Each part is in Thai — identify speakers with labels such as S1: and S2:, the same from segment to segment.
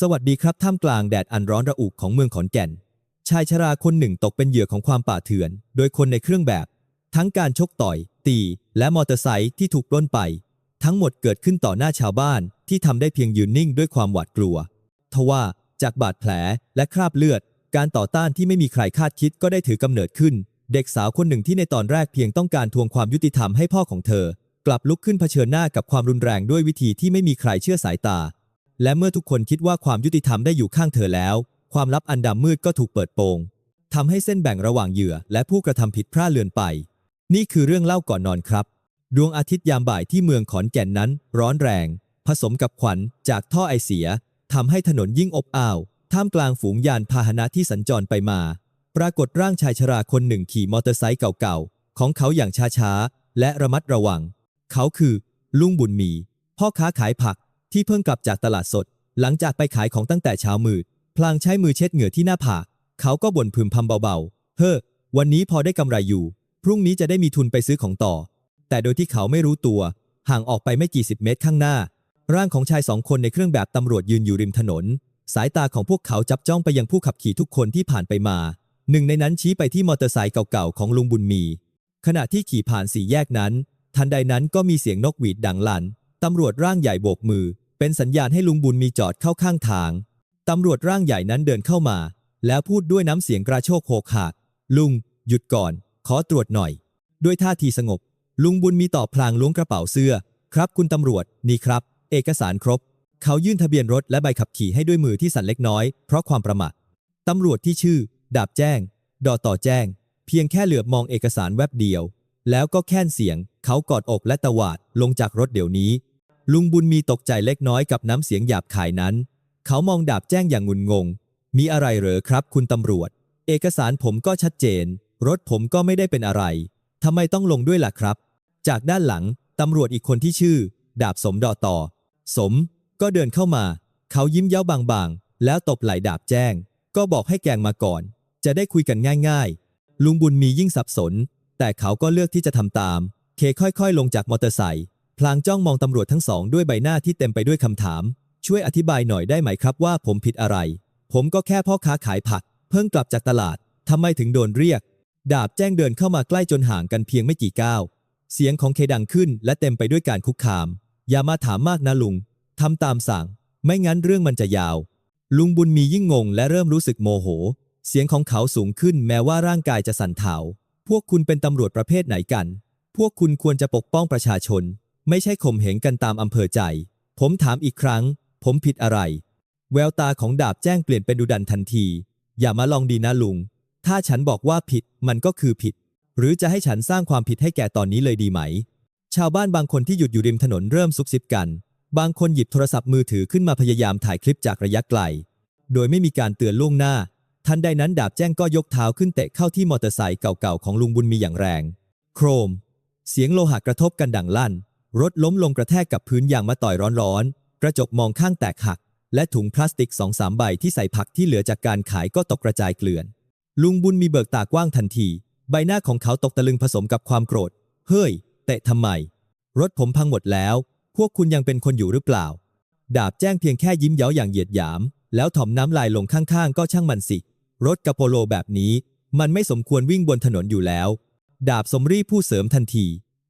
S1: สวัสดีครับท่ามกลางแดดอันร้อนระอุของเมืองขอนแก่น ชายชราคนหนึ่งตกเป็นเหยื่อของความป่าเถื่อน โดยคนในเครื่องแบบ ทั้งการชกต่อย ตี และมอเตอร์ไซค์ที่ถูกปล้นไป ทั้งหมดเกิดขึ้นต่อหน้าชาวบ้านที่ทำได้เพียงยืนนิ่งด้วยความหวาดกลัวทว่าจากบาดแผลและคราบเลือด การต่อต้านที่ไม่มีใครคาดคิดก็ได้ถือกำเนิดขึ้น เด็กสาวคนหนึ่งที่ในตอนแรกเพียงต้องการทวงความยุติธรรมให้พ่อของเธอ กลับลุกขึ้นเผชิญหน้ากับความรุนแรงด้วยวิธีที่ไม่มีใครเชื่อสายตา และเมื่อทุกคนคิดว่าความยุติธรรมได้อยู่ข้างเธอแล้ว ความลับอันดำมืดก็ถูกเปิดโปงทำให้เส้นแบ่งระหว่างเหยื่อ และผู้กระทำผิดพลาดเลือนไป นี่คือเรื่องเล่าก่อนนอนครับ ดวงอาทิตย์ยามบ่ายที่เมืองขอนแก่นนั้น ร้อนแรง ผสมกับควันจากท่อไอเสียทำให้ถนนยิ่งอบอ้าว ท่ามกลางฝูงยานพาหนะที่สัญจรไปมา ปรากฏร่างชายชราคนหนึ่งขี่มอเตอร์ไซค์เก่าๆ ของเขาอย่างช้าๆ และระมัดระวัง เขาคือ ลุงบุญมี พ่อค้าขายผัก ที่เพิ่งกลับจากตลาดสด หลังจากไปขายของตั้งแต่เช้ามืด พลางใช้มือเช็ดเหงื่อที่หน้าผาก เขาก็บ่นพึมพำเบาๆ เฮ้อ วันนี้พอได้กำไรอยู่ พรุ่งนี้จะได้มีทุนไปซื้อของต่อ แต่โดยที่เขาไม่รู้ตัว ห่างออกไปไม่กี่สิบเมตรข้างหน้า ร่างของชายสองคนในเครื่องแบบตำรวจยืนอยู่ริมถนน สายตาของพวกเขาจับจ้องไปยังผู้ขับขี่ทุกคนที่ผ่านไปมา หนึ่งในนั้นชี้ไปที่มอเตอร์ไซค์เก่าๆของลุงบุญมี ขณะที่ขี่ผ่านสี่แยกนั้น ทันใดนั้นก็มีเสียงนกหวีดดังลั่นตำรวจร่างใหญ่โบกมือ เป็นสัญญาณให้ลุงบุญมีจอดเข้าข้างทาง ตำรวจร่างใหญ่นั้นเดินเข้ามา แล้วพูดด้วยน้ำเสียงกระโชกโหกหากลุง หยุดก่อน ขอตรวจหน่อย ด้วยท่าทีสงบ ลุงบุญมีตอบพลางล้วงกระเป๋าเสื้อ ครับคุณตำรวจ นี่ครับ เอกสารครบ เขายื่นทะเบียนรถและใบขับขี่ให้ด้วยมือที่สั่นเล็กน้อย เพราะความประมาทตำรวจที่ชื่อ ดาบแจ้ง ดอต่อแจ้ง เพียงแค่เหลือบมองเอกสารแวบเดียว แล้วก็แค่นเสียง เขากอดอกและตะวาดลงจากรถเดี๋ยวนี้ ลุงบุญมีตกใจเล็กน้อยกับน้ำเสียงหยาบคายนั้น เขามองดาบแจ้งอย่างงุนงง มีอะไรเหรอครับ คุณตำรวจ เอกสารผมก็ชัดเจน รถผมก็ไม่ได้เป็นอะไรทำไมต้องลงด้วยล่ะครับ จากด้านหลังตำรวจอีกคนที่ชื่อ ดาบสมดอต่อ สม ก็เดินเข้ามา เขายิ้มเย้าบางๆ แล้วตบไหล่ดาบแจ้ง ก็บอกให้แกงมาก่อน จะได้คุยกันง่ายๆ ลุงบุญมียิ่งสับสน แต่เขาก็เลือกที่จะทำตาม เคค่อยๆ ลงจากมอเตอร์ไซค์ พลางจ้องมองตำรวจทั้งสองด้วยใบหน้าที่เต็มไปด้วยคำถาม ช่วยอธิบายหน่อยได้ไหมครับว่าผมผิดอะไร ผมก็แค่พ่อค้าขายผัก เพิ่งกลับจากตลาดทำไมถึงโดนเรียก ดาบแจ้งเดินเข้ามาใกล้จนห่างกันเพียงไม่กี่ก้าว เสียงของเคดังขึ้นและเต็มไปด้วยการคุกคาม อย่ามาถามมากนะลุงทำตามสั่ง ไม่งั้นเรื่องมันจะยาว ลุงบุญมียิ่งงงและเริ่มรู้สึกโมโห เสียงของเขาสูงขึ้นแม้ว่าร่างกายจะสั่นเทาพวกคุณเป็นตำรวจประเภทไหนกัน พวกคุณควรจะปกป้องประชาชน ไม่ใช่ข่มเหงกันตามอำเภอใจ ผมถามอีกครั้ง ผมผิดอะไร แววตาของดาบแจ้งเปลี่ยนเป็นดุดันทันที อย่ามาลองดีนะลุง ถ้าฉันบอกว่าผิดมันก็คือผิด หรือจะให้ฉันสร้างความผิดให้แกตอนนี้เลยดีไหม ชาวบ้านบางคนที่หยุดอยู่ริมถนนเริ่มซุบซิบกัน บางคนหยิบโทรศัพท์มือถือขึ้นมาพยายามถ่ายคลิปจากระยะไกล โดยไม่มีการเตือนล่วงหน้า ทันใดนั้นดาบแจ้งก็ยกเท้าขึ้นเตะเข้าที่มอเตอร์ไซค์เก่าๆของลุงบุญมีอย่างแรง โครม เสียงโลหะกระทบกันดังลั่น รถล้มลงกระแทกกับพื้นอย่างมาต่อยร้อนๆ กระจกมองข้างแตกหัก และถุงพลาสติกสองสามใบที่ใส่ผักที่เหลือจากการขายก็ตกกระจายเกลื่อน ลุงบุญมีเบิกตากว้างทันที ใบหน้าของเขาตกตะลึงผสมกับความโกรธ เฮ้ย เตะทำไม รถผมพังหมดแล้ว พวกคุณยังเป็นคนอยู่หรือเปล่า ดาบแจ้งเพียงแค่ยิ้มเย้าอย่างเหยียดหยาม แล้วถ่อมน้ำลายลงข้างๆ ก็ช่างมันสิ รถกระโปโลแบบนี้ มันไม่สมควรวิ่งบนถนนอยู่แล้ว ดาบสมรีผู้เสริมทันที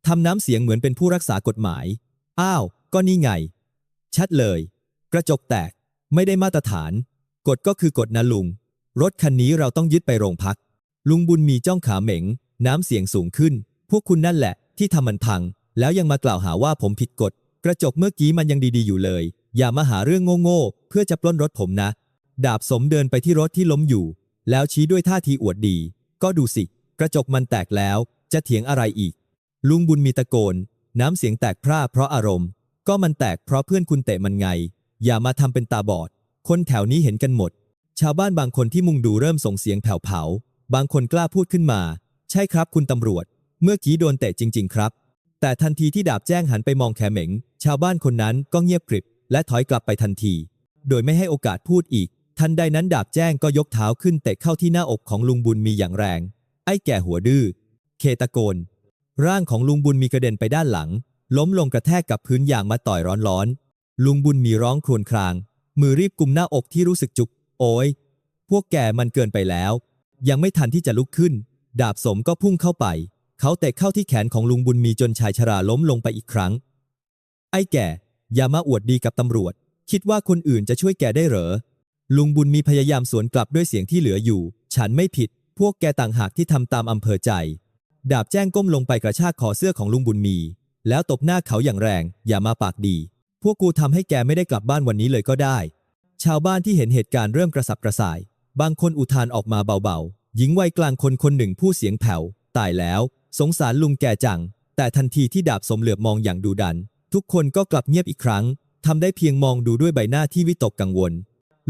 S1: ทำน้ำเสียงเหมือนเป็นผู้รักษากฎหมาย อ้าว ก็นี่ไง ชัดเลย กระจกแตก ไม่ได้มาตรฐาน กฎก็คือกฎนะลุง รถคันนี้เราต้องยึดไปโรงพัก ลุงบุญมีจ้องขาเหม็ง น้ำเสียงสูงขึ้น พวกคุณนั่นแหละ ที่ทำมันพัง แล้วยังมากล่าวหาว่าผมผิดกฎ กระจกเมื่อกี้มันยังดีๆอยู่เลย อย่ามาหาเรื่องโง่ๆ เพื่อจะปล้นรถผมนะ ดาบสมเดินไปที่รถที่ล้มอยู่ แล้วชี้ด้วยท่าทีอวดดี ก็ดูสิ กระจกมันแตกแล้ว จะเถียงอะไรอีก ลุงบุญมีตะโกน น้ำเสียงแตกพร่าเพราะอารมณ์ ก็มันแตกเพราะเพื่อนคุณเตะมันไง อย่ามาทำเป็นตาบอด คนแถวนี้เห็นกันหมด ชาวบ้านบางคนที่มุงดูเริ่มส่งเสียงแผ่วๆบางคนกล้าพูดขึ้นมา ใช่ครับคุณตำรวจ เมื่อกี้โดนเตะจริง ๆ ครับ แต่ทันทีที่ดาบแจ้งหันไปมองแขเหม็ง ชาวบ้านคนนั้นก็เงียบกริบ และถอยกลับไปทันที โดยไม่ให้โอกาสพูดอีก ทันใดนั้นดาบแจ้งก็ยกเท้าขึ้นเตะเข้าที่หน้าอกของลุงบุญมีอย่างแรง ไอ้แก่หัวดื้อ เคตะโกน ร่างของลุงบุญมีกระเด็นไปด้านหลัง ล้มลงกระแทกกับพื้นอย่างมาต่อยร้อนๆ ลุงบุญมีร้องครวญคราง มือรีบกุมหน้าอกที่รู้สึกจุก โอ้ย พวกแกมันเกินไปแล้ว ยังไม่ทันที่จะลุกขึ้น ดาบสมก็พุ่งเข้าไป เขาเตะเข้าที่แขนของลุงบุญมีจนชายชราล้มลงไปอีกครั้ง ไอ้แก่อย่ามาอวดดีกับตำรวจ คิดว่าคนอื่นจะช่วยแกได้เหรอ ลุงบุญมีพยายามสวนกลับด้วยเสียงที่เหลืออยู่ ฉันไม่ผิด พวกแกต่างหากที่ทำตามอำเภอใจ ดาบแจ้งก้มลงไปกระชากคอเสื้อของลุงบุญมี แล้วตบหน้าเขาอย่างแรง อย่ามาปากดี พวกกูทำให้แกไม่ได้กลับบ้านวันนี้เลยก็ได้ ชาวบ้านที่เห็นเหตุการณ์เริ่มกระสับกระส่าย บางคนอุทานออกมาเบาๆ หญิงวัยกลางคนคนหนึ่งผู้เสียงแผ่ว ตายแล้ว สงสารลุงแกจัง แต่ทันทีที่ดาบสมเหลือบมองอย่างดูดัน ทุกคนก็กลับเงียบอีกครั้งทำได้เพียงมองดูด้วยใบหน้าที่วิตกกังวล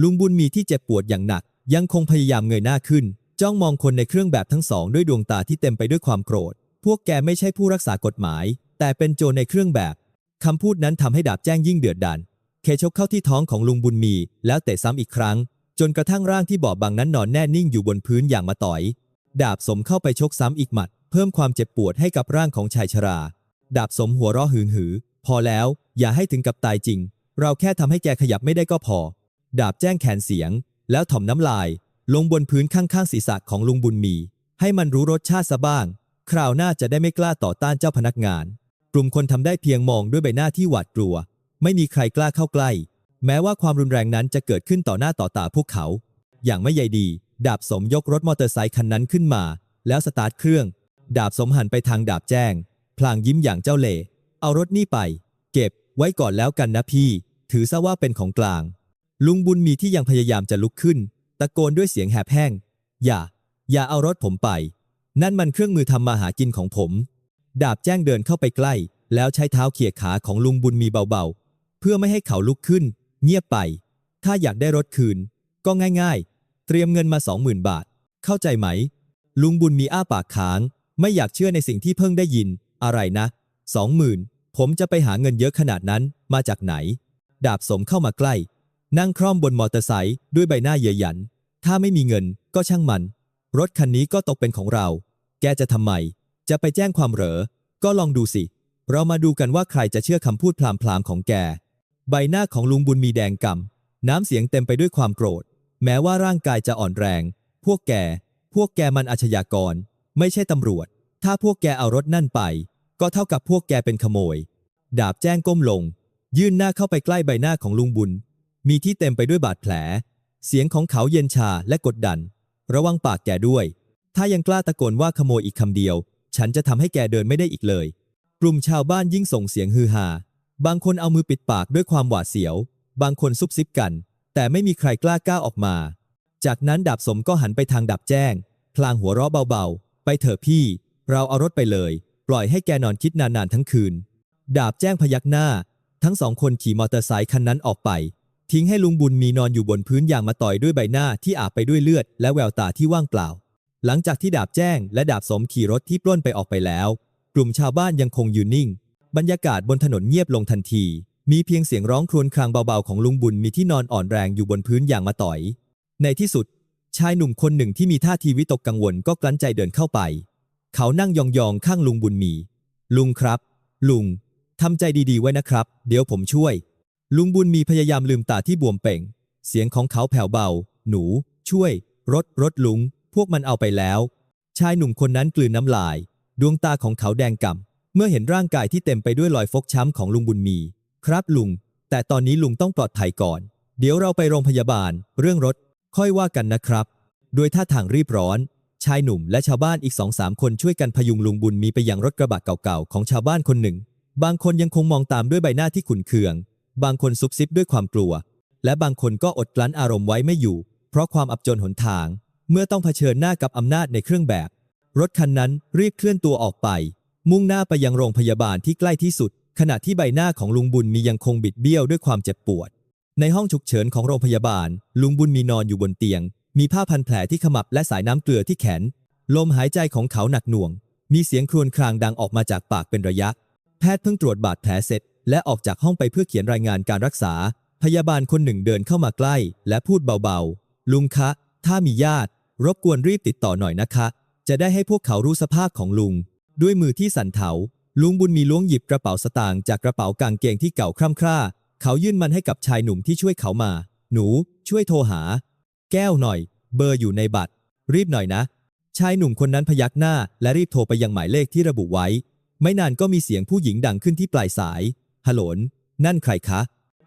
S1: ลุงบุญมีที่เจ็บปวดอย่างหนัก ยังคงพยายามเงยหน้าขึ้น จ้องมองคนในเครื่องแบบทั้งสองด้วยดวงตาที่เต็มไปด้วยความโกรธ พวกแกไม่ใช่ผู้รักษากฎหมาย แต่เป็นโจรในเครื่องแบบคำพูดนั้นทำให้ดาบแจ้งยิ่งเดือดดาลเคชกเข้าที่ท้องของลุงบุญมี แล้วเตะซ้ำอีกครั้ง จนกระทั่งร่างที่บอบบางนั้นนอนแน่นิ่งอยู่บนพื้นอย่างมาต่อย ดาบสมเข้าไปชกซ้ำอีกหมัด เพิ่มความเจ็บปวดให้กับร่างของชายชรา ดาบสมหัวเราะหึงหือ พอแล้ว อย่าให้ถึงกับตายจริง เราแค่ทำให้แกขยับไม่ได้ก็พอ ดาบแจ้งแขนเสียง แล้วถ่อมน้ำลาย ลงบนพื้นข้างๆศีรษะของลุงบุญมี ให้มันรู้รสชาติซะบ้าง คราวหน้าจะได้ไม่กล้าต่อต้านเจ้าพนักงาน กลุ่มคนทำได้เพียงมองด้วยใบหน้าที่หวาดกลัว ไม่มีใครกล้าเข้าใกล้ แม้ว่าความรุนแรงนั้นจะเกิดขึ้นต่อหน้าต่อตาพวกเขา อย่างไม่ใยดี ดาบสมยกรถมอเตอร์ไซค์คันนั้นขึ้นมา แล้วสตาร์ทเครื่อง ดาบสมหันไปทางดาบแจ้ง พลางยิ้มอย่างเจ้าเล่ห์เอารถนี่ไป เก็บ ไว้ก่อนแล้วกันนะพี่ ถือซะว่าเป็นของกลาง ลุงบุญมีที่ยังพยายามจะลุกขึ้น ตะโกนด้วยเสียงแหบแห้ง อย่า อย่าเอารถผมไป นั่นมันเครื่องมือทำมาหากินของผม ดาบแจ้งเดินเข้าไปใกล้ แล้วใช้เท้าเขี่ยขาของลุงบุญมีเบาๆ เพื่อไม่ให้เขาลุกขึ้น เงียบไป ถ้าอยากได้รถคืน ก็ง่ายๆ เตรียมเงินมาสองหมื่นบาท เข้าใจไหม ลุงบุญมีอ้าปากค้าง ไม่อยากเชื่อในสิ่งที่เพิ่งได้ยิน อะไรนะสองหมื่นผมจะไปหาเงินเยอะขนาดนั้นมาจากไหน ดาบสมเข้ามาใกล้ นั่งคร่อมบนมอเตอร์ไซค์ด้วยใบหน้าเยยหยัน ถ้าไม่มีเงินก็ช่างมัน รถคันนี้ก็ตกเป็นของเรา แกจะทำไม จะไปแจ้งความเหรอ ก็ลองดูสิ เรามาดูกันว่าใครจะเชื่อคำพูดพลามๆของแก ใบหน้าของลุงบุญมีแดงกำน้ำเสียงเต็มไปด้วยความโกรธ แม้ว่าร่างกายจะอ่อนแรง พวกแก พวกแกมันอาชญากร ไม่ใช่ตำรวจ ถ้าพวกแกเอารถนั่นไป ก็เท่ากับพวกแกเป็นขโมย ดาบแจ้งก้มลง ยื่นหน้าเข้าไปใกล้ใบหน้าของลุงบุญ มีที่เต็มไปด้วยบาดแผล เสียงของเขาเย็นชาและกดดัน ระวังปากแกด้วย ถ้ายังกล้าตะโกนว่าขโมยอีกคำเดียว ฉันจะทำให้แกเดินไม่ได้อีกเลย กลุ่มชาวบ้านยิ่งส่งเสียงฮือฮา บางคนเอามือปิดปากด้วยความหวาดเสียว บางคนซุบซิบกัน แต่ไม่มีใครกล้าก้าวออกมา จากนั้นดาบสมก็หันไปทางดาบแจ้ง พลางหัวเราะเบาๆ ไปเถอะพี่ เราเอารถไปเลย ปล่อยให้แกนอนคิดนานๆทั้งคืน ดาบแจ้งพยักหน้า ทั้งสองคนขี่มอเตอร์ไซค์คันนั้นออกไป ทิ้งให้ลุงบุญมีนอนอยู่บนพื้นอย่างมาต่อยด้วยใบหน้าที่อาบไปด้วยเลือด และแววตาที่ว่างเปล่า หลังจากที่ดาบแจ้ง และดาบสมขี่รถที่ปล้นไปออกไปแล้ว กลุ่มชาวบ้านยังคงยืนนิ่ง บรรยากาศบนถนนเงียบลงทันที มีเพียงเสียงร้องครวญครางเบาๆของลุงบุญมีที่นอนอ่อนแรงอยู่บนพื้นอย่างมาต่อย ในที่สุด ชายหนุ่มคนหนึ่งที่มีท่าทีวิตกกังวลก็กลั้นใจเดินเข้าไป เขานั่งยองๆข้างลุงบุญมี ลุงครับ ลุงทำใจดีๆไว้นะครับ เดี๋ยวผมช่วย ลุงบุญมีพยายามลืมตาที่บวมเป่ง เสียงของเขาแผ่วเบา หนู ช่วย รถ รถลุง พวกมันเอาไปแล้ว ชายหนุ่มคนนั้นกลืนน้ำลาย ดวงตาของเขาแดงก่ำ เมื่อเห็นร่างกายที่เต็มไปด้วยรอยฟกช้ำของลุงบุญมี ครับลุง แต่ตอนนี้ลุงต้องปลอดภัยก่อน เดี๋ยวเราไปโรงพยาบาล เรื่องรถ ค่อยว่ากันนะครับ โดยท่าทางรีบร้อน ชายหนุ่มและชาวบ้านอีกสองสามคนช่วยกันพยุงลุงบุญมีไปยังรถกระบะเก่าๆของชาวบ้านคนหนึ่ง บางคนยังคงมองตามด้วยใบหน้าที่ขุ่นเคือง บางคนซุบซิบด้วยความกลัว และบางคนก็อดกลั้นอารมณ์ไว้ไม่อยู่ เพราะความอับจนหนทาง เมื่อต้องเผชิญหน้ากับอำนาจในเครื่องแบบ รถคันนั้นรีบเคลื่อนตัวออกไป มุ่งหน้าไปยังโรงพยาบาลที่ใกล้ที่สุด ขณะที่ใบหน้าของลุงบุญมียังคงบิดเบี้ยวด้วยความเจ็บปวด ในห้องฉุกเฉินของโรงพยาบาล ลุงบุญมีนอนอยู่บนเตียง มีผ้าพันแผลที่ขมับและสายน้ำเกลือที่แขน ลมหายใจของเขาหนักหน่วง มีเสียงครวญครางดังออกมาจากปากเป็นระยะ แพทย์เพิ่งตรวจบาดแผลเสร็จ และออกจากห้องไปเพื่อเขียนรายงานการรักษา พยาบาลคนหนึ่งเดินเข้ามาใกล้ และพูดเบาๆ ลุงคะ ถ้ามีญาติ รบกวนรีบติดต่อหน่อยนะคะ จะได้ให้พวกเขารู้สภาพของลุง ด้วยมือที่สั่นเทาลุงบุญมีล้วงหยิบกระเป๋าสตางค์จากกระเป๋ากางเกงที่เก่าคร่ำคร่า เขายื่นมันให้กับชายหนุ่มที่ช่วยเขามา หนู ช่วยโทรหา แก้วหน่อย เบอร์อยู่ในบัตร รีบหน่อยนะ ชายหนุ่มคนนั้นพยักหน้า และรีบโทรไปยังหมายเลขที่ระบุไว้ ไม่นานก็มีเสียงผู้หญิงดังขึ้นที่ปลายสาย ฮัลโหลนั่นใครคะ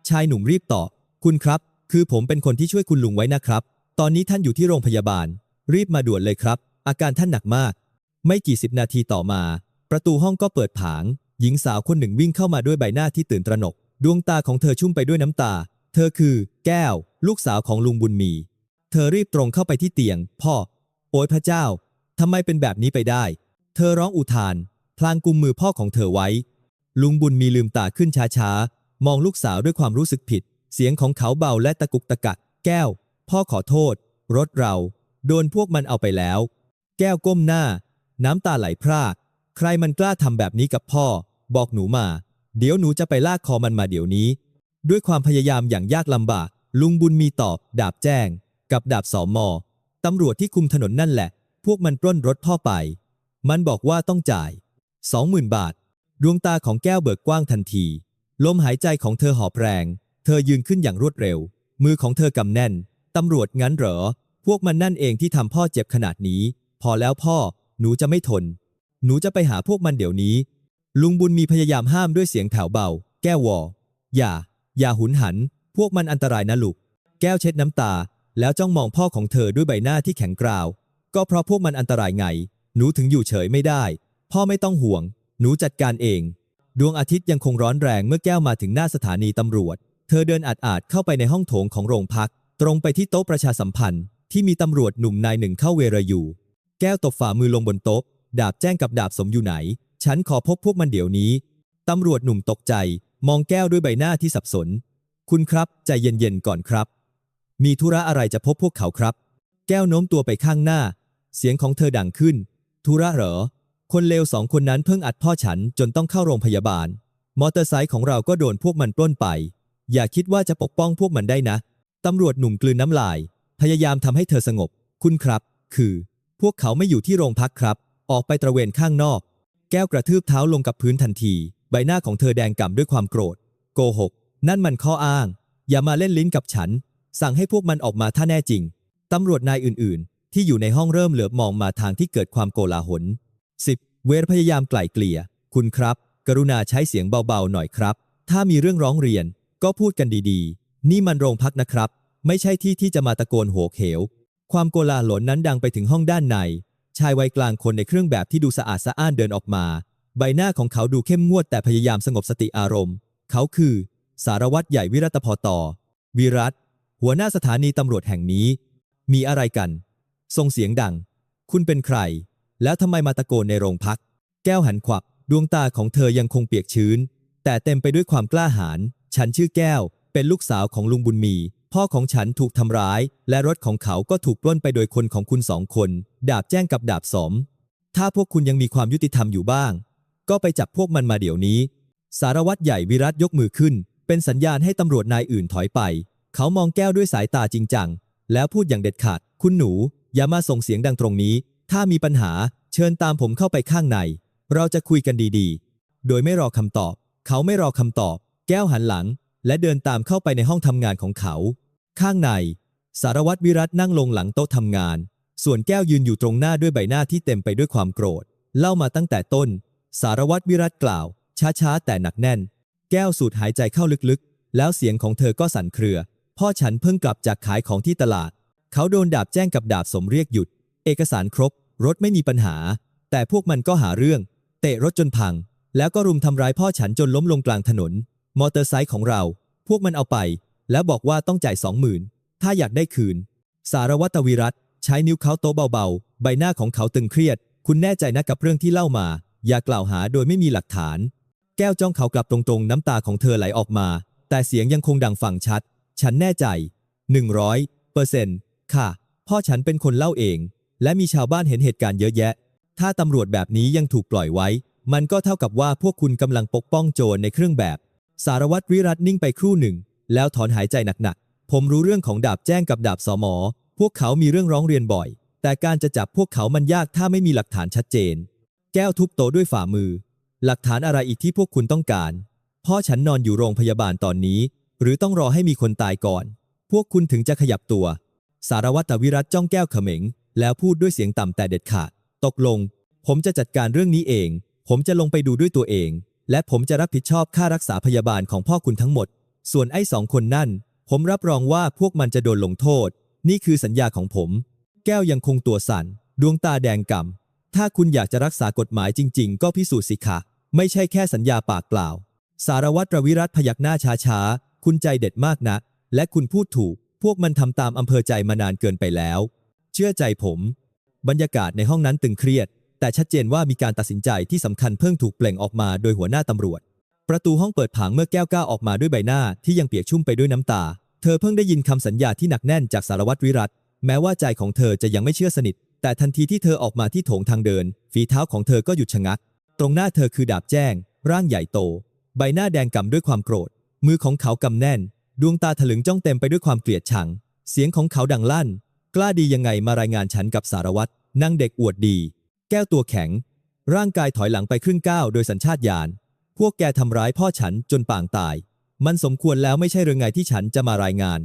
S1: ชายหนุ่มรีบตอบ คุณครับ คือผมเป็นคนที่ช่วยคุณลุงไว้นะครับ ตอนนี้ท่านอยู่ที่โรงพยาบาล รีบมาด่วนเลยครับ อาการท่านหนักมาก ไม่กี่สิบนาทีต่อมา ประตูห้องก็เปิดผาง หญิงสาวคนหนึ่งวิ่งเข้ามาด้วยใบหน้าที่ตื่นตระหนก ดวงตาของเธอชุ่มไปด้วยน้ำตา เธอคือ แก้ว ลูกสาวของลุงบุญมี เธอรีบตรงเข้าไปที่เตียง พ่อ โอ้ยพระเจ้าทำไมเป็นแบบนี้ไปได้ เธอร้องอุทาน พลางกุมมือพ่อของเธอไว้ ลุงบุญมีลืมตาขึ้นช้าๆ มองลูกสาวด้วยความรู้สึกผิด เสียงของเขาเบาและตะกุกตะกัก แก้ว พ่อขอโทษ รถเรา โดนพวกมันเอาไปแล้ว แก้วก้มหน้า น้ำตาไหลพราก ใครมันกล้าทำแบบนี้กับพ่อ บอกหนูมา เดี๋ยวหนูจะไปลากคอมันมาเดี๋ยวนี้ ด้วยความพยายามอย่างยากลำบาก ลุงบุญมีตอบ ดาบแจ้ง กับดาบสอมอตำรวจที่คุมถนนนั่นแหละ พวกมันปล้นรถพ่อไป มันบอกว่าต้องจ่ายสองหมื่นบาท ดวงตาของแก้วเบิกกว้างทันที ลมหายใจของเธอหอบแรง เธอยืนขึ้นอย่างรวดเร็ว มือของเธอกำแน่น ตำรวจงั้นเหรอ พวกมันนั่นเองที่ทำพ่อเจ็บขนาดนี้ พอแล้วพ่อ หนูจะไม่ทน หนูจะไปหาพวกมันเดี๋ยวนี้ ลุงบุญมีพยายามห้ามด้วยเสียงแถวเบา แก้ววอ อย่า อย่าหุนหัน พวกมันอันตรายนะลูก แก้วเช็ดน้ำตา แล้วจ้องมองพ่อของเธอด้วยใบหน้าที่แข็งกร้าว ก็เพราะพวกมันอันตรายไง หนูถึงอยู่เฉยไม่ได้ พ่อไม่ต้องห่วง หนูจัดการเอง ดวงอาทิตย์ยังคงร้อนแรงเมื่อแก้วมาถึงหน้าสถานีตำรวจ เธอเดินอาดอาดๆเข้าไปในห้องโถงของโรงพัก ตรงไปที่โต๊ะประชาสัมพันธ์ ที่มีตำรวจหนุ่มนายหนึ่งเข้าเวรอยู่ แก้วตบฝ่ามือลงบนโต๊ะ ดาบแจ้งกับดาบสมอยู่ไหน ฉันขอพบพวกมันเดี๋ยวนี้ ตำรวจหนุ่มตกใจ มองแก้วด้วยใบหน้าที่สับสน คุณครับใจเย็นๆก่อนครับ มีธุระอะไรจะพบพวกเขาครับ แก้วโน้มตัวไปข้างหน้า เสียงของเธอดังขึ้น ธุระเหรอ คนเลวสองคนนั้นเพิ่งอัดพ่อฉันจนต้องเข้าโรงพยาบาล มอเตอร์ไซค์ของเราก็โดนพวกมันปล้นไป อย่าคิดว่าจะปกป้องพวกมันได้นะ ตำรวจหนุ่มกลืนน้ำลาย พยายามทำให้เธอสงบ คุณครับ คือ พวกเขาไม่อยู่ที่โรงพักครับ ออกไปตระเวนข้างนอก แก้วกระทืบเท้าลงกับพื้นทันที ใบหน้าของเธอแดงก่ำด้วยความโกรธ โกหก นั่นมันข้ออ้าง อย่ามาเล่นลิ้นกับฉัน สั่งให้พวกมันออกมาถ้าแน่จริง ตำรวจนายอื่น ๆ ที่อยู่ในห้องเริ่มเหลือบมองมาทางที่เกิดความโกลาหล 10. เวรพยายามไกล่เกลี่ย คุณครับ กรุณาใช้เสียงเบาๆหน่อยครับ ถ้ามีเรื่องร้องเรียน ก็พูดกันดีๆ นี่มันโรงพักนะครับ ไม่ใช่ที่ที่จะมาตะโกนโหกเหว ความโกลาหลนั้นดังไปถึงห้องด้านใน ชายวัยกลางคนในเครื่องแบบที่ดูสะอาดสะอ้านเดินออกมา ใบหน้าของเขาดูเข้มงวดแต่พยายามสงบสติอารมณ์ เขาคือ สารวัตรใหญ่วิรัตพอตอวิรัตหัวหน้าสถานีตำรวจแห่งนี้ มีอะไรกันส่งเสียงดัง คุณเป็นใคร แล้วทำไมมาตะโกนในโรงพัก แก้วหันขวับ ดวงตาของเธอยังคงเปียกชื้น แต่เต็มไปด้วยความกล้าหาญ ฉันชื่อแก้ว เป็นลูกสาวของลุงบุญมี พ่อของฉันถูกทำร้าย และรถของเขาก็ถูกปล้นไปโดยคนของคุณสองคน ดาบแจ้งกับดาบสม ถ้าพวกคุณยังมีความยุติธรรมอยู่บ้าง ก็ไปจับพวกมันมาเดี๋ยวนี้ สารวัตรใหญ่วิรัตยกมือขึ้น เป็นสัญญาณให้ตำรวจนายอื่นถอยไป เขามองแก้วด้วยสายตาจริงจัง แล้วพูดอย่างเด็ดขาด คุณหนู อย่ามาส่งเสียงดังตรงนี้ ถ้ามีปัญหาเชิญตามผมเข้าไปข้างใน เราจะคุยกันดีๆ โดยไม่รอคำตอบ เขาไม่รอคำตอบ แก้วหันหลัง และเดินตามเข้าไปในห้องทำงานของเขา ข้างใน สารวัตรวิรัตนั่งลงหลังโต๊ะทำงาน ส่วนแก้วยืนอยู่ตรงหน้าด้วยใบหน้าที่เต็มไปด้วยความโกรธ เล่ามาตั้งแต่ต้น สารวัตรวิรัตกล่าว ช้าๆแต่หนักแน่น แก้วสูดหายใจเข้าลึกๆ แล้วเสียงของเธอก็สั่นเครือ พ่อฉันเพิ่งกลับจากขายของที่ตลาด เขาโดนดาบแจ้งกับดาบสมเรียกหยุด เอกสารครบ รถไม่มีปัญหา แต่พวกมันก็หาเรื่อง เตะรถจนพัง แล้วก็รุมทำร้ายพ่อฉันจนล้มลงกลางถนน มอเตอร์ไซค์ของเรา พวกมันเอาไป แล้วบอกว่าต้องจ่ายสองหมื่นถ้าอยากได้คืน สารวัตรวิรัตใช้นิ้วเขาโตเบาๆ ใบหน้าของเขาตึงเครียด คุณแน่ใจนะกับเรื่องที่เล่ามา อย่ากล่าวหาโดยไม่มีหลักฐาน แก้วจ้องเขากลับตรงๆ น้ำตาของเธอไหลออกมา แต่เสียงยังคงดังฟังชัด ฉันแน่ใจ100เปอร์เซ็นต์ค่ะ พ่อฉันเป็นคนเล่าเอง และมีชาวบ้านเห็นเหตุการณ์เยอะแยะ ถ้าตำรวจแบบนี้ยังถูกปล่อยไว้ มันก็เท่ากับว่าพวกคุณกำลังปกป้องโจรในเครื่องแบบ สารวัตรวิรัตนิ่งไปครู่หนึ่ง แล้วถอนหายใจหนักๆ ผมรู้เรื่องของดาบแจ้งกับดาบสมอ พวกเขามีเรื่องร้องเรียนบ่อย แต่การจะจับพวกเขามันยากถ้าไม่มีหลักฐานชัดเจน แก้วทุบโต๊ะด้วยฝ่ามือ หลักฐานอะไรอีกที่พวกคุณต้องการ พ่อฉันนอนอยู่โรงพยาบาลตอนนี้ หรือต้องรอให้มีคนตายก่อน พวกคุณถึงจะขยับตัว สารวัตรวิรัตจ้องแก้วเขม็ง แล้วพูดด้วยเสียงต่ำแต่เด็ดขาด ตกลง ผมจะจัดการเรื่องนี้เอง ผมจะลงไปดูด้วยตัวเอง และผมจะรับผิดชอบค่ารักษาพยาบาลของพ่อคุณทั้งหมด ส่วนไอ้สองคนนั่น ผมรับรองว่าพวกมันจะโดนลงโทษ นี่คือสัญญาของผม แก้วยังคงตัวสั่น ดวงตาแดงก่ำถ้าคุณอยากจะรักษากฎหมายจริง ๆ ก็พิสูจน์สิคะไม่ใช่แค่สัญญาปากเปล่า สารวัตรวิรัตพยักหน้าช้าๆ คุณใจเด็ดมากนะ และคุณพูดถูก พวกมันทำตามอำเภอใจมานานเกินไปแล้ว ชื่อใจผม บรรยากาศในห้องนั้นตึงเครียด แต่ชัดเจนว่ามีการตัดสินใจที่สำคัญเพิ่งถูกเปล่งออกมาโดยหัวหน้าตำรวจ ประตูห้องเปิดผางเมื่อแก้วก้าออกมาด้วยใบหน้าที่ยังเปียกชุ่มไปด้วยน้ำตา เธอเพิ่งได้ยินคำสัญญาที่หนักแน่นจากสารวัตรวิรัตแม้ว่าใจของเธอจะยังไม่เชื่อสนิท แต่ทันทีที่เธอออกมาที่โถงทางเดิน ฝีเท้าของเธอก็หยุดชะงัก ตรงหน้าเธอคือดาบแจ้ง ร่างใหญ่โต ใบหน้าแดงก่ำด้วยความโกรธ มือของเขากำแน่น ดวงตาถลึงจ้องเต็มไปด้วยความเกลียดชัง เสียงของเขาดังลั่น กล้าดียังไงมารายงานฉันกับสารวัตรนั่งเด็กอวดดี แก้วตัวแข็ง ร่างกายถอยหลังไปครึ่งก้าวโดยสัญชาตญาณพวกแกทำร้ายพ่อฉันจนป่างตาย มันสมควรแล้วไม่ใช่เรื่องไงที่ฉันจะมารายงาน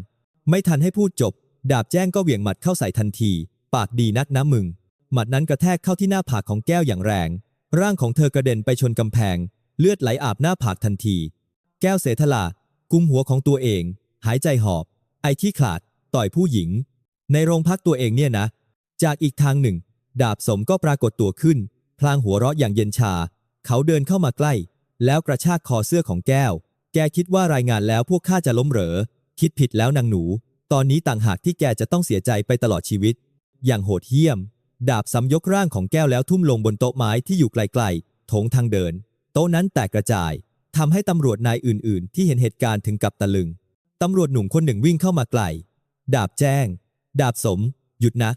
S1: ไม่ทันให้พูดจบ ดาบแจ้งก็เหวี่ยงหมัดเข้าใส่ทันที ปากดีนักนะมึง หมัดนั้นกระแทกเข้าที่หน้าผากของแก้วอย่างแรง ร่างของเธอกระเด็นไปชนกำแพง เลือดไหลอาบหน้าผากทันที แก้วเสถลากุมหัวของตัวเอง หายใจหอบ ไอที่ขาด ต่อยผู้หญิง ในโรงพักตัวเองเนี่ยนะ จากอีกทางหนึ่ง ดาบสมก็ปรากฏตัวขึ้น พลางหัวเราะอย่างเย็นชา เขาเดินเข้ามาใกล้ แล้วกระชากคอเสื้อของแก้ว แกคิดว่ารายงานแล้วพวกข้าจะล้มเหรอ คิดผิดแล้วนางหนู ตอนนี้ต่างหากที่แกจะต้องเสียใจไปตลอดชีวิต อย่างโหดเหี้ยม ดาบซ้ำยกร่างของแก้วแล้วทุ่มลงบนโต๊ะไม้ที่อยู่ไกลๆโถงทางเดิน โต๊ะนั้นแตกกระจายทำให้ตำรวจนายอื่น ๆ ที่เห็นเหตุการณ์ถึงกับตะลึงตำรวจหนุ่มคนหนึ่งวิ่งเข้ามาไกล ดาบแจ้ง ดาบสม หยุดนะ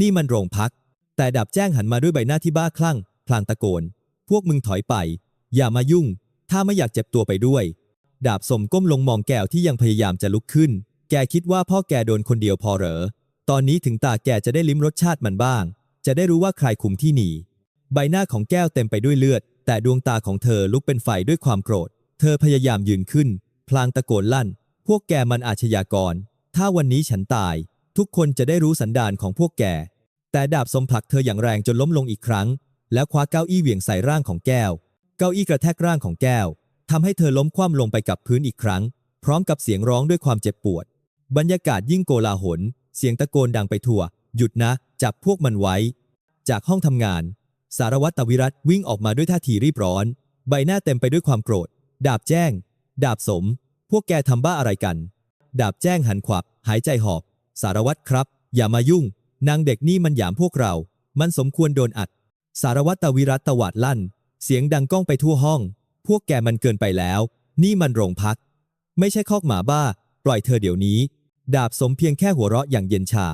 S1: นี่มันโรงพัก แต่ดาบแจ้งหันมาด้วยใบหน้าที่บ้าคลั่ง พลางตะโกน พวกมึงถอยไป อย่ามายุ่ง ถ้าไม่อยากเจ็บตัวไปด้วย ดาบสมก้มลงมองแก้วที่ยังพยายามจะลุกขึ้น แกคิดว่าพ่อแกโดนคนเดียวพอเหรอ ตอนนี้ถึงตาแกจะได้ลิ้มรสชาติมันบ้าง จะได้รู้ว่าใครคุมที่หนี ใบหน้าของแก้วเต็มไปด้วยเลือด แต่ดวงตาของเธอลุกเป็นไฟด้วยความโกรธ เธอพยายามยืนขึ้น พลางตะโกนลั่น พวกแกมันอาชญากร ถ้าวันนี้ฉันตาย ทุกคนจะได้รู้สันดานของพวกแก แต่ดาบสมผลักเธออย่างแรงจนล้มลงอีกครั้ง แล้วคว้าเก้าอี้เหวี่ยงใส่ร่างของแก้ว เก้าอี้กระแทกร่างของแก้วทำให้เธอล้มคว่ำลงไปกับพื้นอีกครั้ง พร้อมกับเสียงร้องด้วยความเจ็บปวด บรรยากาศยิ่งโกลาหล เสียงตะโกนดังไปทั่ว หยุดนะ จับพวกมันไว้ จากห้องทำงาน สารวัตรตวิรัตวิ่งออกมาด้วยท่าทีรีบร้อน ใบหน้าเต็มไปด้วยความโกรธ ดาบแจ้ง ดาบสม พวกแกทำบ้าอะไรกัน ดาบแจ้งหันขวับ หายใจหอบ สารวัตรครับ อย่ามายุ่ง นางเด็กนี่มันหยามพวกเรา มันสมควรโดนอัด สารวัตรตวิรัตตวาดลั่น เสียงดังก้องไปทั่วห้อง พวกแกมันเกินไปแล้ว นี่มันโรงพัก ไม่ใช่คอกหมาบ้า ปล่อยเธอเดี๋ยวนี้ ดาบสมเพียงแค่หัวเราะอย่างเย็นชา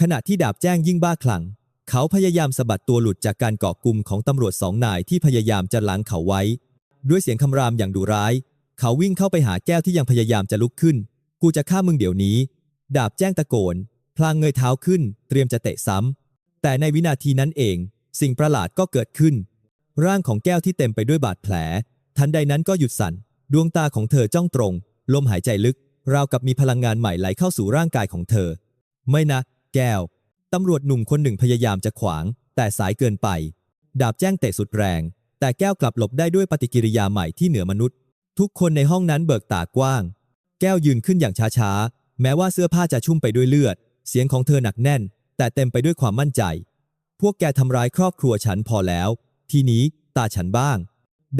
S1: ขณะที่ดาบแจ้งยิ่งบ้าคลั่งเขาพยายามสะบัดตัวหลุดจากการเกาะกลุ่มของตำรวจสองนายที่พยายามจะล้างเขาไว้ ด้วยเสียงคำรามอย่างดุร้าย เขาวิ่งเข้าไปหาแก้วที่ยังพยายามจะลุกขึ้น กูจะฆ่ามึงเดี๋ยวนี้ ดาบแจ้งตะโกน พลางเงยเท้าขึ้น เตรียมจะเตะซ้ำ แต่ในวินาทีนั้นเอง สิ่งประหลาดก็เกิดขึ้น ร่างของแก้วที่เต็มไปด้วยบาดแผล ทันใดนั้นก็หยุดสั่น ดวงตาของเธอจ้องตรง ลมหายใจลึก ราวกับมีพลังงานใหม่ไหลเข้าสู่ร่างกายของเธอ ไม่นะ แก้ว ตำรวจหนุ่มคนหนึ่งพยายามจะขวาง แต่สายเกินไป ดาบแจ้งเตะสุดแรง แต่แก้วกลับหลบได้ด้วยปฏิกิริยาใหม่ที่เหนือมนุษย์ ทุกคนในห้องนั้นเบิกตากว้าง แก้วยืนขึ้นอย่างช้าๆ แม้ว่าเสื้อผ้าจะชุ่มไปด้วยเลือด เสียงของเธอหนักแน่น แต่เต็มไปด้วยความมั่นใจ พวกแกทำร้ายครอบครัวฉันพอแล้ว ทีนี้ตาฉันบ้าง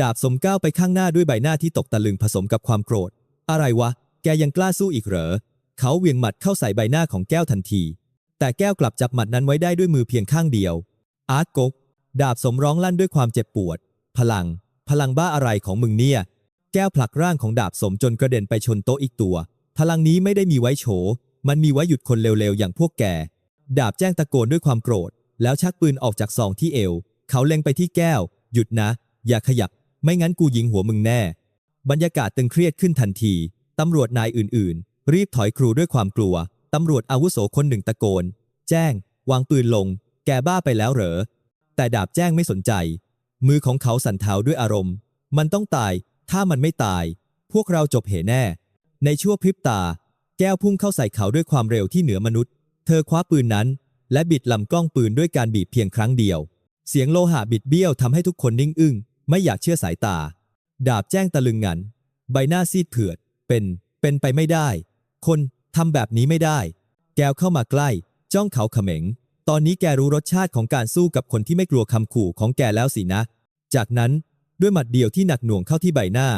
S1: ดาบสมก้าวไปข้างหน้าด้วยใบหน้าที่ตกตะลึงผสมกับความโกรธ อะไรวะ แกยังกล้าสู้อีกเหรอ เขาเวียงหมัดเข้าใส่ใบหน้าของแก้วทันที แต่แก้วกลับจับหมัดนั้นไว้ได้ด้วยมือเพียงข้างเดียว อาร์ตกก ดาบสมร้องลั่นด้วยความเจ็บปวด พลัง พลังบ้าอะไรของมึงเนี่ย แก้วผลักร่างของดาบสมจนกระเด็นไปชนโต๊ะอีกตัว พลังนี้ไม่ได้มีไว้โฉ มันมีไว้หยุดคนเร็วๆ อย่างพวกแก ดาบแจ้งตะโกนด้วยความโกรธ แล้วชักปืนออกจากซองที่เอว เขาเล็งไปที่แก้ว หยุดนะ อย่าขยับ ไม่งั้นกูยิงหัวมึงแน่ บรรยากาศตึงเครียดขึ้นทันที ตำรวจนายอื่นๆ รีบถอยครูด้วยความกลัว ตำรวจอาวุโสคนหนึ่งตะโกน แจ้ง วางปืนลง แกบ้าไปแล้วเหรอ แต่ดาบแจ้งไม่สนใจ มือของเขาสั่นเทาด้วยอารมณ์ มันต้องตาย ถ้ามันไม่ตาย พวกเราจบเหแน่ ในชั่วพริบตา แก้วพุ่งเข้าใส่เขาด้วยความเร็วที่เหนือมนุษย์ เธอคว้าปืนนั้น และบิดลำกล้องปืนด้วยการบีบเพียงครั้งเดียว เสียงโลหะบิดเบี้ยวทำให้ทุกคนนิ่งอึ้งไม่อยากเชื่อสายตา ดาบแจ้งตะลึงงัน ใบหน้าซีดเผือด เป็น เป็นไปไม่ได้ คนทำแบบนี้ไม่ได้ แก้วเข้ามาใกล้ จ้องเขาเขม็ง ตอนนี้แกรู้รสชาติของการสู้กับคนที่ไม่กลัวคำขู่ของแกแล้วสินะ จากนั้นด้วยหมัดเดียวที่หนักหน่วงเข้าที่ใบหน้า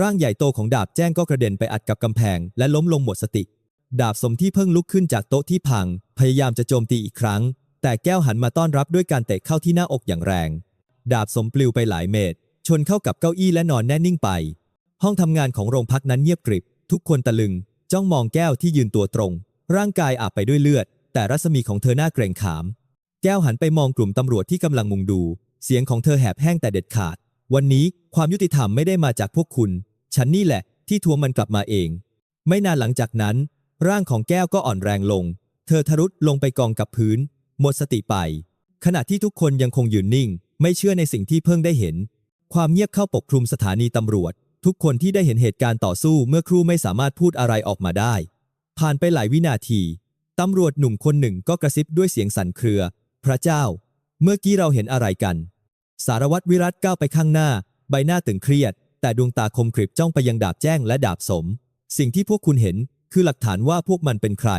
S1: ร่างใหญ่โตของดาบแจ้งก็กระเด็นไปอัดกับกำแพง และล้มลงหมดสติ ดาบสมที่เพิ่งลุกขึ้นจากโต๊ะที่พัง พยายามจะโจมตีอีกครั้ง แต่แก้วหันมาต้อนรับด้วยการเตะเข้าที่หน้าอกอย่างแรง ดาบสมปลิวไปหลายเมตร ชนเข้ากับเก้าอี้และนอนแน่นิ่งไป ห้องทำงานของโรงพักนั้นเงียบกริบ ทุกคนตะลึง จ้องมองแก้วที่ยืนตัวตรง ร่างกายอาบไปด้วยเลือด แต่รัศมีของเธอหน้าเกรงขาม แก้วหันไปมองกลุ่มตำรวจที่กำลังมุงดู เสียงของเธอแหบแห้งแต่เด็ดขาด วันนี้ความยุติธรรมไม่ได้มาจากพวกคุณ ฉันนี่แหละที่ทวงมันกลับมาเอง ไม่นานหลังจากนั้น ร่างของแก้วก็อ่อนแรงลง เธอทะรุดลงไปกองกับพื้น หมดสติไป ขณะที่ทุกคนยังคงยืนนิ่ง ไม่เชื่อในสิ่งที่เพิ่งได้เห็น ความเงียบเข้าปกคลุมสถานีตำรวจ ทุกคนที่ได้เห็นเหตุการณ์ต่อสู้เมื่อครู่ไม่สามารถพูดอะไรออกมาได้ ผ่านไปหลายวินาทีตำรวจหนุ่มคนหนึ่งก็กระซิบด้วยเสียงสั่นเครือ พระเจ้า เมื่อกี้เราเห็นอะไรกัน สารวัตรวิรัตก้าวไปข้างหน้า ใบหน้าตึงเครียด แต่ดวงตาคมกริบจ้องไปยังดาบแจ้งและดาบสม สิ่งที่พวกคุณเห็นคือหลักฐานว่าพวกมันเป็นใคร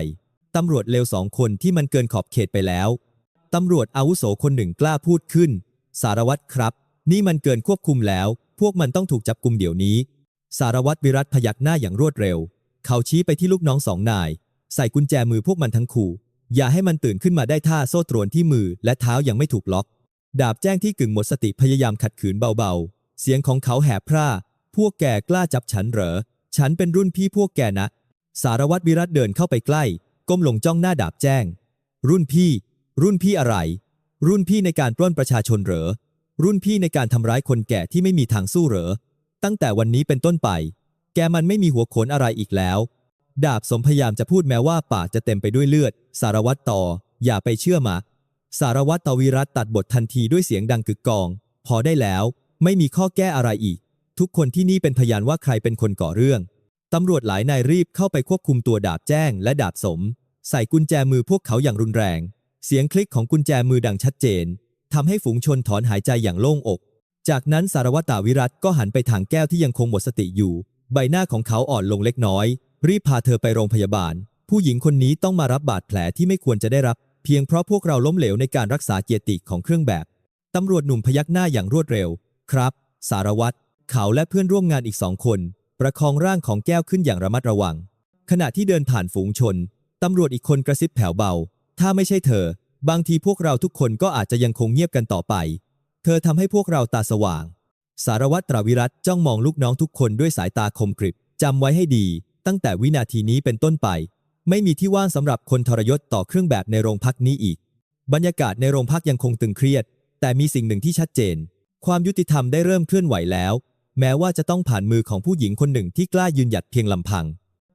S1: ตำรวจเลวสองคนที่มันเกินขอบเขตไปแล้ว ตำรวจอาวุโสคนหนึ่งกล้าพูดขึ้น สารวัตรครับ นี่มันเกินควบคุมแล้ว พวกมันต้องถูกจับกุมเดี๋ยวนี้ สารวัตรวิรัตพยักหน้าอย่างรวดเร็ว เขาชี้ไปที่ลูกน้องสองนาย ใส่กุญแจมือพวกมันทั้งคู่ อย่าให้มันตื่นขึ้นมาได้ท่าโซ่ตรวนที่มือและเท้ายังไม่ถูกล็อก ดาบแจ้งที่กึ่งหมดสติพยายามขัดขืนเบาๆ เสียงของเขาแหบพร่า พวกแกกล้าจับฉันเหรอ ฉันเป็นรุ่นพี่พวกแกนะ สารวัตรวิรัตเดินเข้าไปใกล้ ก้มลงจ้องหน้าดาบแจ้ง รุ่นพี่ รุ่นพี่อะไร รุ่นพี่ในการปล้นประชาชนเหรอ รุ่นพี่ในการทำร้ายคนแก่ที่ไม่มีทางสู้เหรอ ตั้งแต่วันนี้เป็นต้นไป แกมันไม่มีหัวโขนอะไรอีกแล้ว ดาบสมพยายามจะพูดแม้ว่าปากจะเต็มไปด้วยเลือด สารวัตรต่อ อย่าไปเชื่อมา สารวัตรตวิรัตตัดบททันทีด้วยเสียงดังกึกกอง พอได้แล้ว ไม่มีข้อแก้อะไรอีก ทุกคนที่นี่เป็นพยานว่าใครเป็นคนก่อเรื่อง ตำรวจหลายนายรีบเข้าไปควบคุมตัวดาบแจ้งและดาบสม ใส่กุญแจมือพวกเขาอย่างรุนแรง เสียงคลิกของกุญแจมือดังชัดเจนทำให้ฝูงชนถอนหายใจอย่างโล่งอก จากนั้นสารวัตรตาวิรัตก็หันไปทางแก้วที่ยังคงหมดสติอยู่ ใบหน้าของเขาอ่อนลงเล็กน้อย รีบพาเธอไปโรงพยาบาล ผู้หญิงคนนี้ต้องมารับบาดแผลที่ไม่ควรจะได้รับ เพียงเพราะพวกเราล้มเหลวในการรักษาเกียรติของเครื่องแบบ ตำรวจหนุ่มพยักหน้าอย่างรวดเร็ว ครับ สารวัตรเขาและเพื่อนร่วมงานอีกสองคน ประคองร่างของแก้วขึ้นอย่างระมัดระวัง ขณะที่เดินผ่านฝูงชน ตำรวจอีกคนกระซิบแผ่วเบา ถ้าไม่ใช่เธอ บางทีพวกเราทุกคนก็อาจจะยังคงเงียบกันต่อไป เธอทำให้พวกเราตาสว่าง สารวัตรตราวิรัตจ้องมองลูกน้องทุกคนด้วยสายตาคมกริบจำไว้ให้ดี ตั้งแต่วินาทีนี้เป็นต้นไป ไม่มีที่ว่างสำหรับคนทรยศต่อเครื่องแบบในโรงพักนี้อีก บรรยากาศในโรงพักยังคงตึงเครียด แต่มีสิ่งหนึ่งที่ชัดเจน ความยุติธรรมได้เริ่มเคลื่อนไหวแล้ว แม้ว่าจะต้องผ่านมือของผู้หญิงคนหนึ่งที่กล้ายืนหยัดเพียงลำพัง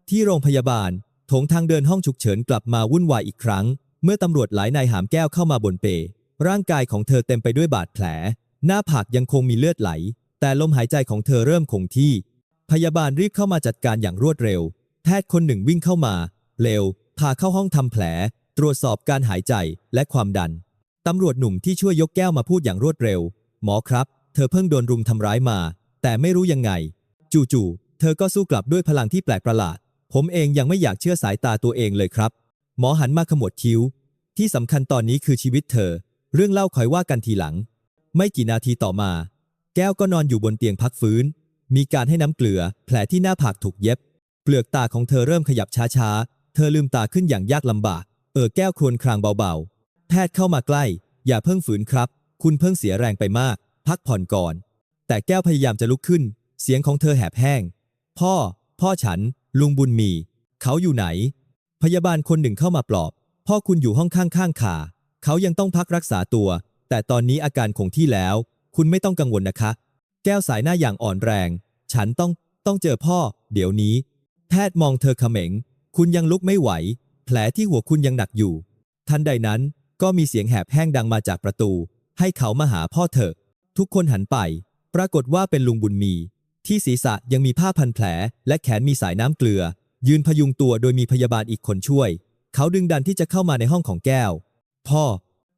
S1: ที่โรงพยาบาลโถงทางเดินห้องฉุกเฉินกลับมาวุ่นวายอีกครั้ง เมื่อตำรวจหลายนายหามแก้วเข้ามาบนเป ร่างกายของเธอเต็มไปด้วยบาดแผล หน้าผากยังคงมีเลือดไหล แต่ลมหายใจของเธอเริ่มคงที่ พยาบาลรีบเข้ามาจัดการอย่างรวดเร็ว แพทย์คนหนึ่งวิ่งเข้ามา เร็วพาเข้าห้องทำแผล ตรวจสอบการหายใจและความดัน ตำรวจหนุ่มที่ช่วยยกแก้วมาพูดอย่างรวดเร็ว หมอครับ เธอเพิ่งโดนรุมทำร้ายมา แต่ไม่รู้ยังไง จู่ๆเธอก็สู้กลับด้วยพลังที่แปลกประหลาด ผมเองยังไม่อยากเชื่อสายตาตัวเองเลยครับ หมอหันมาขมวดคิ้ว ที่สำคัญตอนนี้คือชีวิตเธอ เรื่องเล่าคอยว่ากันทีหลัง ไม่กี่นาทีต่อมา แก้วก็นอนอยู่บนเตียงพักฟื้น มีการให้น้ำเกลือ แผลที่หน้าผากถูกเย็บ เปลือกตาของเธอเริ่มขยับช้าๆ เธอลืมตาขึ้นอย่างยากลำบาก เออแก้วครวญครางเบาๆ แพทย์เข้ามาใกล้ อย่าเพิ่งฝืนครับ คุณเพิ่งเสียแรงไปมาก พักผ่อนก่อน แต่แก้วพยายามจะลุกขึ้น เสียงของเธอแหบแห้ง พ่อ พ่อฉัน ลุงบุญมี เขาอยู่ไหน พยาบาลคนหนึ่งเข้ามาปลอบ พ่อคุณอยู่ห้องข้างๆขา เขายังต้องพักรักษาตัว แต่ตอนนี้อาการคงที่แล้ว คุณไม่ต้องกังวลนะคะ แก้วสายหน้าอย่างอ่อนแรง ฉันต้อง ต้องเจอพ่อ เดี๋ยวนี้ แพทย์มองเธอเขม็ง คุณยังลุกไม่ไหว แผลที่หัวคุณยังหนักอยู่ ทันใดนั้นก็มีเสียงแหบแห้งดังมาจากประตู ให้เขามาหาพ่อเถอะ ทุกคนหันไป ปรากฏว่าเป็นลุงบุญมี ที่ศีรษะยังมีผ้าพันแผล และแขนมีสายน้ำเกลือ ยืนพยุงตัวโดยมีพยาบาลอีกคนช่วย เขาดึงดันที่จะเข้ามาในห้องของแก้ว พ่อ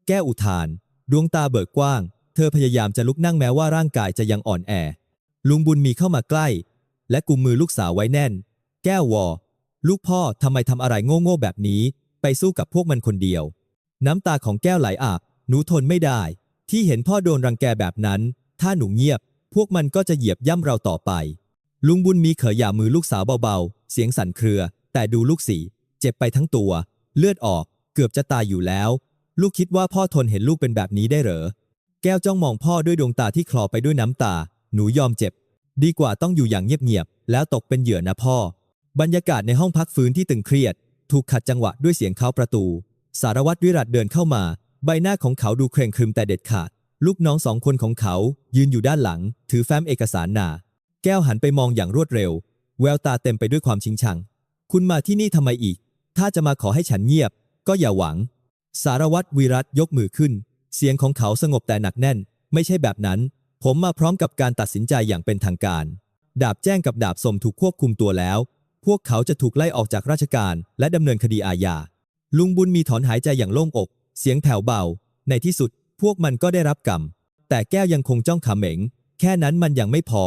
S1: แก้วอุทาน ดวงตาเบิกกว้าง เธอพยายามจะลุกนั่งแม้ว่าร่างกายจะยังอ่อนแอ ลุงบุญมีเข้ามาใกล้ และกุมมือลูกสาวไว้แน่น แก้ววอ ลูกพ่อทำไมทำอะไรโง่ๆแบบนี้ ไปสู้กับพวกมันคนเดียว น้ำตาของแก้วไหลอาบ หนูทนไม่ได้ ที่เห็นพ่อโดนรังแกแบบนั้น ถ้าหนูเงียบ พวกมันก็จะเหยียบย่ำเราต่อไป ลุงบุญมีเขยหย่ามือลูกสาวเบาๆ เสียงสั่นเครือ แต่ดูลูกสี เจ็บไปทั้งตัว เลือดออก เกือบจะตายอยู่แล้ว ลูกคิดว่าพ่อทนเห็นลูกเป็นแบบนี้ได้เหรอ แก้วจ้องมองพ่อด้วยดวงตาที่คลอไปด้วยน้ำตา หนูยอมเจ็บ ดีกว่าต้องอยู่อย่างเงียบๆ แล้วตกเป็นเหยื่อนะพ่อ บรรยากาศในห้องพักฟื้นที่ตึงเครียด ถูกขัดจังหวะด้วยเสียงเคาะประตู สารวัตรวิรัตเดินเข้ามา ใบหน้าของเขาดูเคร่งครึมแต่เด็ดขาด ลูกน้องสองคนของเขา ยืนอยู่ด้านหลัง ถือแฟ้มเอกสารหนา แก้วหันไปมองอย่างรวดเร็ว แววตาเต็มไปด้วยความชิงชัง คุณมาที่นี่ทำไมอีก ถ้าจะมาขอให้ฉันเงียบ ก็อย่าหวัง สารวัตรวิรัตยกมือขึ้น เสียงของเขาสงบแต่หนักแน่น ไม่ใช่แบบนั้น ผมมาพร้อมกับการตัดสินใจอย่างเป็นทางการ ดาบแจ้งกับดาบสมถูกควบคุมตัวแล้ว พวกเขาจะถูกไล่ออกจากราชการและดำเนินคดีอาญา ลุงบุญมีถอนหายใจอย่างโล่งอก เสียงแผ่วเบา ในที่สุด พวกมันก็ได้รับกรรม แต่แก้วยังคงจ้องขำเหม็ง แค่นั้นมันยังไม่พอ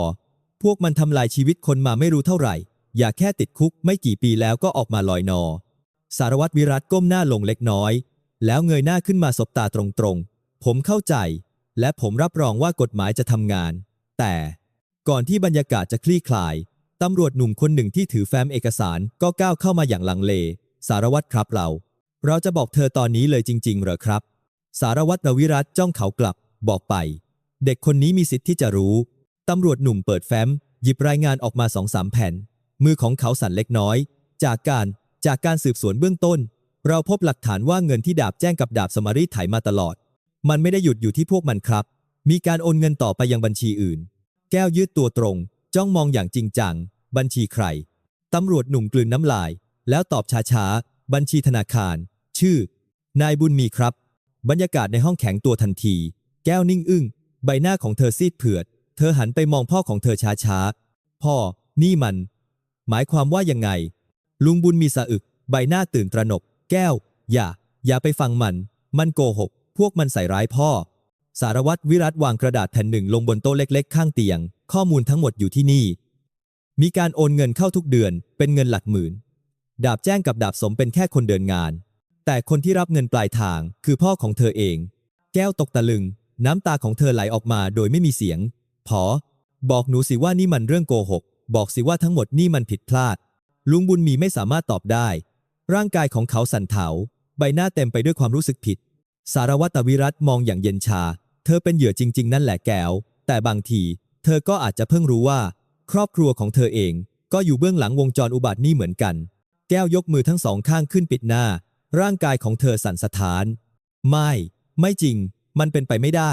S1: พวกมันทำลายชีวิตคนมาไม่รู้เท่าไหร่ อย่าแค่ติดคุกไม่กี่ปีแล้วก็ออกมาลอยนอ สารวัตรวิรัตก้มหน้าลงเล็กน้อย แล้วเงยหน้าขึ้นมาสบตาตรงๆ ผมเข้าใจ และผมรับรองว่ากฎหมายจะทำงาน แต่ก่อนที่บรรยากาศจะคลี่คลาย ตำรวจหนุ่มคนหนึ่งที่ถือแฟ้มเอกสารก็ก้าวเข้ามาอย่างลังเล สารวัตรครับเรา เราจะบอกเธอตอนนี้เลยจริง ๆ เหรอครับ สารวัตรนวิรัตจ้องเขากลับ บอกไป เด็กคนนี้มีสิทธิ์ที่จะรู้ ตำรวจหนุ่มเปิดแฟ้ม หยิบรายงานออกมาสองสามแผ่น มือของเขาสั่นเล็กน้อย จากการจากการสืบสวนเบื้องต้น เราพบหลักฐานว่าเงินที่ดาบแจ้งกับดาบสมารีไถมาตลอด มันไม่ได้หยุดอยู่ที่พวกมันครับ มีการโอนเงินต่อไปยังบัญชีอื่น แก้วยืดตัวตรง จ้องมองอย่างจริงจัง บัญชีใคร ตำรวจหนุ่มกลืนน้ำลาย แล้วตอบช้าๆ บัญชีธนาคาร ชื่อ นายบุญมีครับ บรรยากาศในห้องแข็งตัวทันที แก้วนิ่งอึ้ง ใบหน้าของเธอซีดเผือด เธอหันไปมองพ่อของเธอช้าๆ พ่อ นี่มัน หมายความว่ายังไง ลุงบุญมีสะอึก ใบหน้าตื่นตระหนก แก้ว อย่า อย่าไปฟังมัน มันโกหก พวกมันใส่ร้ายพ่อ สารวัตรวิรัตวางกระดาษแผ่นหนึ่งลงบนโต๊ะเล็ก ๆ ข้างเตียง ข้อมูลทั้งหมดอยู่ที่นี่ มีการโอนเงินเข้าทุกเดือน เป็นเงินหลักหมื่น ดาบแจ้งกับดาบสมเป็นแค่คนเดินงาน แต่คนที่รับเงินปลายทางคือพ่อของเธอเอง แก้วตกตะลึง น้ำตาของเธอไหลออกมาโดยไม่มีเสียง พอ บอกหนูสิว่านี่มันเรื่องโกหก บอกสิว่าทั้งหมดนี่มันผิดพลาด ลุงบุญมีไม่สามารถตอบได้ ร่างกายของเขาสั่นเทาใบหน้าเต็มไปด้วยความรู้สึกผิด สารวัตรวิรัตมองอย่างเย็นชา เธอเป็นเหยื่อจริง ๆ นั่นแหละแก้ว แต่บางที เธอก็อาจจะเพิ่งรู้ว่า ครอบครัวของเธอเอง ก็อยู่เบื้องหลังวงจรอุบัตินี้เหมือนกัน แก้วยกมือทั้งสองข้างขึ้นปิดหน้า ร่างกายของเธอสั่นสะท้าน ไม่ ไม่จริง มันเป็นไปไม่ได้